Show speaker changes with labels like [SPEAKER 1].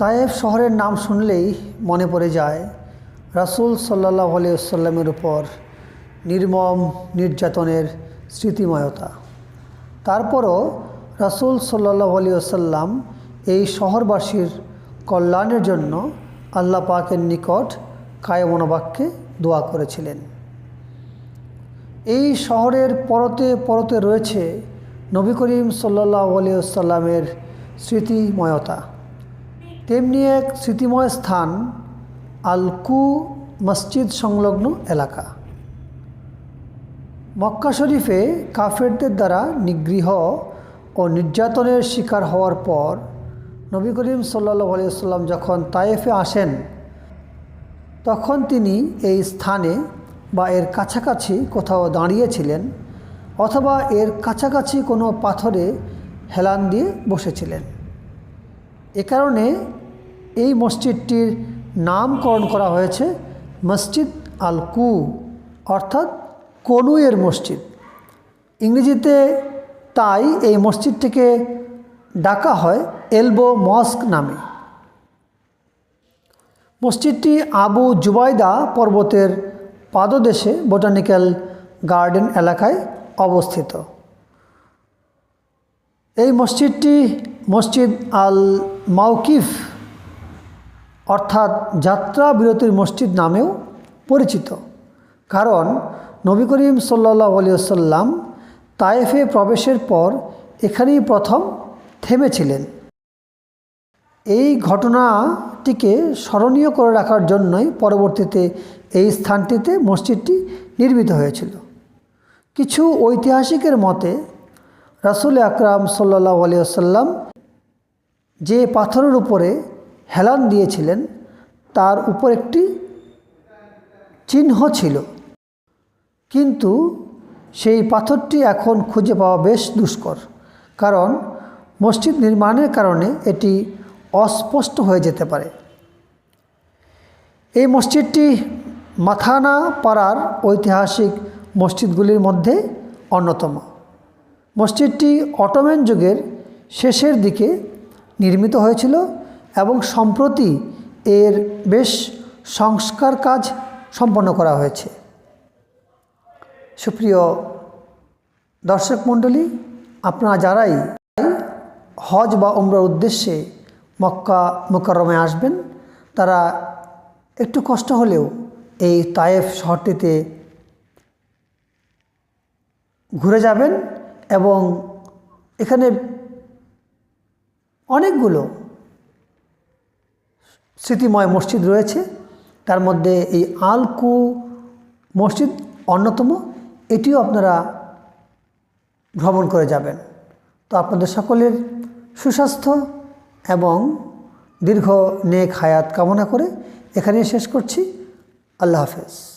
[SPEAKER 1] তায়েফ শহরের নাম শুনলেই মনে পড়ে যায়, রাসুল সাল্লাহ আলিয়াল্লামের উপর নির্মম, নির্যাতনের স্মৃতিময়তা। তারপরও রাসুল সাল্লাহ আলিয়াল্লাম এই শহরবাসীর কল্যাণের জন্য আল্লাহ পাকের নিকট কায়মনোবাক্যে দোয়া করেছিলেন। এই শহরের পরতে পরতে রয়েছে নবী করিম সাল্লাহ আলিয়াল্লামের স্মৃতিময়তা। তেমনি এক স্মৃতিময় স্থান, আলকু মসজিদ সংলগ্ন এলাকা। মক্কা শরীফে কাফেরদের দ্বারা নিগৃহ ও নির্যাতনের শিকার হওয়ার পর নবী করিম সাল্লাহ আলিয়াল্লাম যখন তায়েফে আসেন, তখন তিনি এই স্থানে বা এর কাছাকাছি কোথাও দাঁড়িয়েছিলেন অথবা এর কাছাকাছি কোনো পাথরে হেলান দিয়ে বসেছিলেন। এ কারণে এই মসজিদটির নামকরণ করা হয়েছে মসজিদ আল কু অর্থাৎ কনুয়ের মসজিদ। ইংরেজিতে তাই এই মসজিদটিকে ডাকা হয় এলবো মস্ক নামে। মসজিদটি আবু জুবাইদা পর্বতের পাদদেশে বোটানিক্যাল গার্ডেন এলাকায় অবস্থিত। এই মসজিদটি মসজিদ আল মাউকিফ অর্থাৎ যাত্রা বিরতির মসজিদ নামেও পরিচিত। কারণ নবী করিম সাল্লাহ আলিয়াল্লাম তায়েফে প্রবেশের পর এখানেই প্রথম থেমেছিলেন। এই ঘটনাটিকে স্মরণীয় করে রাখার জন্যই পরবর্তীতে এই স্থানটিতে মসজিদটি নির্মিত হয়েছিল। কিছু ঐতিহাসিকের মতে রাসুল আকরাম সাল্লাহ আলিয়াল্লাম যে পাথরের উপরে হেলান দিয়েছিলেন, তার উপর একটি চিহ্ন ছিল। কিন্তু সেই পাথরটি এখন খুঁজে পাওয়া বেশ দুষ্কর, কারণ মসজিদ নির্মাণের কারণে এটি অস্পষ্ট হয়ে যেতে পারে। এই মসজিদটি মাথানা পাড়ার ঐতিহাসিক মসজিদগুলির মধ্যে অন্যতম। মসজিদটি অটোম্যান যুগের শেষের দিকে নির্মিত হয়েছিল এবং সম্প্রতি এর বেশ সংস্কার কাজ সম্পন্ন করা হয়েছে। সুপ্রিয় দর্শক মণ্ডলী, আপনারা যারাই হজ বা উমরার উদ্দেশ্যে মক্কা মোকারমে আসবেন, তারা একটু কষ্ট হলেও এই তায়েফ শহরটিতে ঘুরে যাবেন এবং এখানে অনেকগুলো স্মৃতিময় মসজিদ রয়েছে। তার মধ্যে এই আলকু মসজিদ অন্যতম। এটিও আপনারা ভ্রমণ করে যাবেন। তো আপনাদের সকলের সুস্বাস্থ্য এবং দীর্ঘ নেক হায়াত কামনা করে এখানেই শেষ করছি। আল্লাহ হাফেজ।